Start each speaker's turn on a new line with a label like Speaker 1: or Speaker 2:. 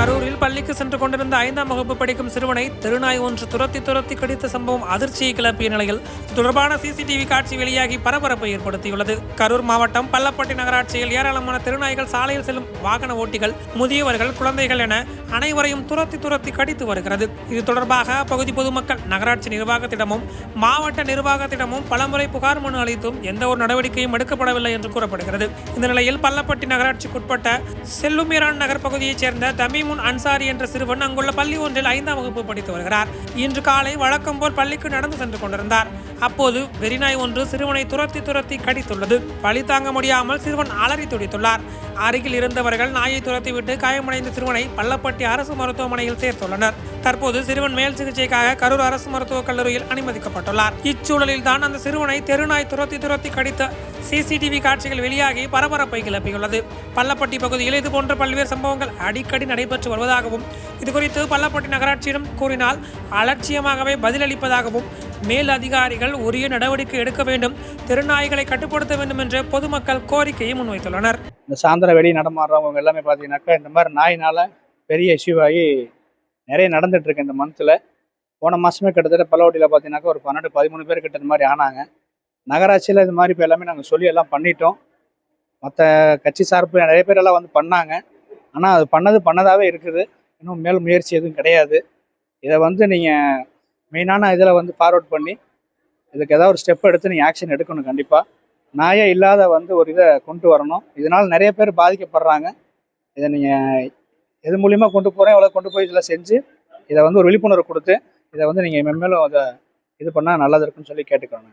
Speaker 1: கரூரில் பள்ளிக்கு சென்று கொண்டிருந்த ஐந்தாம் வகுப்பு படிக்கும் சிறுவனை தெருநாய் ஒன்று துரத்தி துரத்தி கடித்த சம்பவம் அதிர்ச்சியை கிளப்பிய நிலையில் தொடர்பான சிசிடிவி காட்சி வெளியாகி பரபரப்பை ஏற்படுத்தியுள்ளது. கரூர் மாவட்டம் பள்ளப்பட்டி நகராட்சியில் ஏராளமான தெருநாய்கள் சாலையில் செல்லும் வாகன ஓட்டிகள் முதியவர்கள் குழந்தைகள் என அனைவரையும் துரத்தி துரத்தி கடித்து வருகிறது. இது தொடர்பாக அப்பகுதி பொதுமக்கள் நகராட்சி நிர்வாகத்திடமும் மாவட்ட நிர்வாகத்திடமும் பலமுறை புகார் மனு அளித்தும் எந்த ஒரு நடவடிக்கையும் எடுக்கப்படவில்லை என்று கூறப்படுகிறது. இந்த நிலையில் பள்ளப்பட்டி நகராட்சிக்குட்பட்ட செல்லுமீரான் நகர் பகுதியைச் சேர்ந்த தமிமுன் அன்சாரி என்ற சிறுவன் அங்குள்ள பள்ளி ஒன்றில் ஐந்தாம் வகுப்பு படித்து வருகிறார். இன்று காலை வழக்கம் போல் பள்ளிக்கு நடந்து சென்று கொண்டிருந்தார். அப்போது வெறிநாய் ஒன்று சிறுவனை துரத்தி துரத்தி கடித்துள்ளது. பழி தாங்க முடியாமல் சிறுவன் அலறி துடித்துள்ளார். அருகில் இருந்தவர்கள் நாயை துரத்திவிட்டு காயமடைந்த சிறுவனை பள்ளப்பட்டி அரசு மருத்துவமனையில் சேர்த்துள்ளனர். தற்போது சிறுவன் மேல் சிகிச்சைக்காக கரூர் அரசு மருத்துவக் கல்லூரியில் அனுமதிக்கப்பட்டுள்ளார். இச்சூழலில் தான் அந்த சிறுவனை தெருநாய் துரத்தி துரத்தி கடித்த சிசிடிவி காட்சிகள் வெளியாகி பரபரப்பை கிளப்பியுள்ளது. பள்ளப்பட்டி பகுதியில் இதுபோன்ற பல்வேறு சம்பவங்கள் அடிக்கடி நடைபெற்று வருவதாகவும் இதுகுறித்து பள்ளப்பட்டி நகராட்சியிடம் கூறினால் அலட்சியமாகவே பதிலளிப்பதாகவும் மேல் அதிகாரிகள் உரிய நடவடிக்கை எடுக்க வேண்டும் திருநாய்களை கட்டுப்படுத்த வேண்டும் என்று பொதுமக்கள் கோரிக்கையை முன்வைத்துள்ளனர்.
Speaker 2: இந்த சாயந்தரம் வெளியே நடமாடுறவங்க எல்லாமே பார்த்தீங்கன்னாக்கா இந்த மாதிரி நாயினால் பெரிய இஷ்யூ ஆகி நிறைய நடந்துட்டுருக்கு இந்த மந்த்தில் போன மாதமே கிட்டத்தட்ட பல்லவட்டியில் பார்த்தீங்கன்னாக்கா ஒரு பன்னெண்டு பதிமூணு பேர் கிட்ட இந்த மாதிரி ஆனாங்க. நகராட்சியில் இது மாதிரி இப்போ எல்லாமே நாங்கள் சொல்லி எல்லாம் பண்ணிட்டோம். மற்ற கட்சி சார்பு நிறைய பேர் எல்லாம் வந்து பண்ணாங்க. ஆனால் அது பண்ணது பண்ணதாகவே இருக்குது. இன்னும் மேல் முயற்சி எதுவும் கிடையாது. இதை வந்து நீங்கள் மெயினான இதில் வந்து ஃபார்வர்ட் பண்ணி இதுக்கு ஏதாவது ஒரு ஸ்டெப் எடுத்து நீங்கள் ஆக்ஷன் எடுக்கணும் கண்டிப்பாக நாயே இல்லாத வந்து ஒரு இதை கொண்டு வரணும். இதனால் நிறைய பேர் பாதிக்கப்படுறாங்க. இதை நீங்கள் எது மூலியமாக கொண்டு போகிறேன் எவ்வளோ கொண்டு போய் இதில் செஞ்சு இதை வந்து ஒரு விழிப்புணர்வு கொடுத்து இதை வந்து நீங்கள் மென்மேலும் அதை இது பண்ணால் நல்லது இருக்குன்னு சொல்லி கேட்டுக்கிறேன்